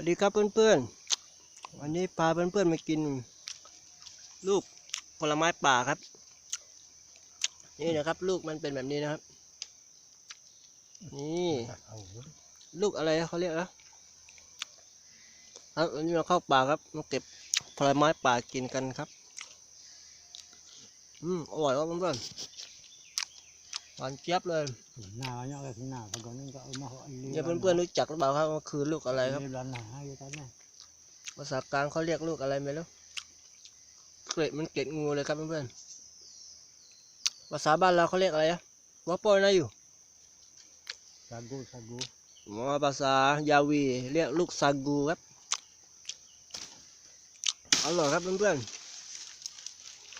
วัสดีครับเพื่อนๆ วันนี้พาเพื่อนๆมากิน ลูกผลไม้ป่าครับ นี่นะครับ ลูกมันเป็นแบบนี้นะครับ นี่ ลูกอะไรเขาเรียกนะครับวันนี้เราเข้าป่าครับมาเก็บผลไม้ป่ากินกันครับ อืมอร่อยครับเพื่อนๆหวานเจี๊ยบเลย nào nhau là thế nào và có những cái mà họ เนี่ยเเพื่อนๆรู้จักหรือเปล่าครับว่าคือลูกอะไรครับภาษากลางเขาเรียกลูกอะไรไม่รู้ เกล็ดมันเกล็ดงูเลยครับเพื่อนๆ ภาษาบ้านเราเขาเรียกอะไรอะว่าปอยนะอยู่ sagu sagu หมอภาษายาวี เรียกลูกซากูครับอร่อยครับเพื่อน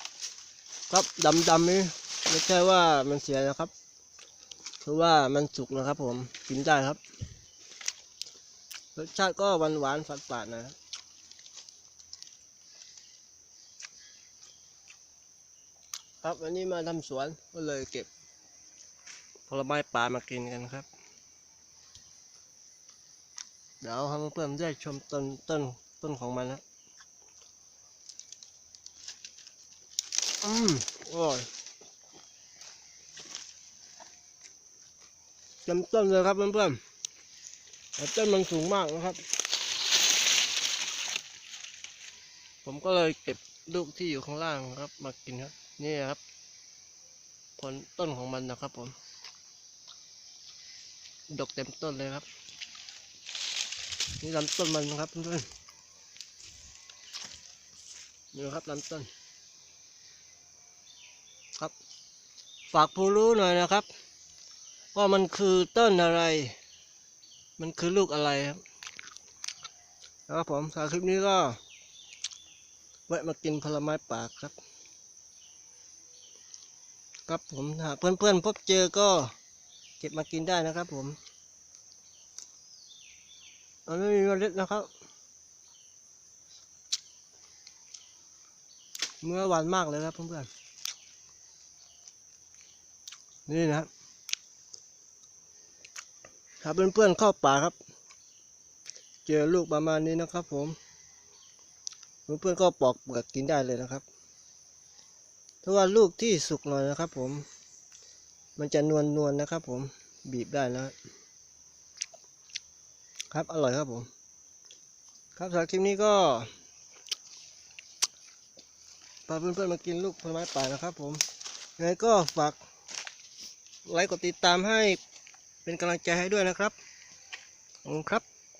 ๆ ครับดำๆนี่ไม่ใช่ว่ามันเสียนะครับือว่ามันสุกนะครับผมกินได้ครับ รสชาติก็หวานๆฝาดๆนะครับครับวันนี้มาทำสวนก็เลยเก็บผลไม้ป่ามากินกันครับ เดี๋ยวให้เพื่อนได้ชมต้นต้นต้นของมันนะ อืมอร่อย เต็มต้นเลยครับเพื่อนๆแต่ต้นมันสูงมากนะครับ ผมก็เลยเก็บลูกที่อยู่ข้างล่างครับ มากินครับ นี่ครับผลต้นของมันนะครับผม ดกเต็มต้นเลยครับ นี่ลำต้นมันนะครับเพื่อนๆนี่ครับลำต้น ครับ ฝากผู้รู้หน่อยนะครับ ว่ามันคือต้นอะไร มันคือลูกอะไรครับครับผมสำหรับคลิปนี้ก็แวะมากินผลไม้ป่าครับ ครับผมหากเพื่อนๆพบเจอก็เก็บมากินได้นะครับผมมันไม่มีเมล็ดนะครับ เมื่อวานมากเลยครับเพื่อนๆนี่นะครับ ถ้าเพื่อนๆเข้าป่าครับ เจอลูกประมาณนี้นะครับ ผมเพื่อนๆก็ปอกเปลือกกินได้เลยนะครับถ้าว่าลูกที่สุกหน่อยนะครับ ผม มันจะนวลนวลนะครับ ผมบีบได้นะครับอร่อยครับผม ครับสำหรับคลิปนี้ก็พาเพื่อนๆมากินลูกผลไม้ป่านะครับ ผมยังไงก็ฝากไลค์กดติดตามให้ เป็นกำลังใจให้ด้วยนะครับขอบคุณครับ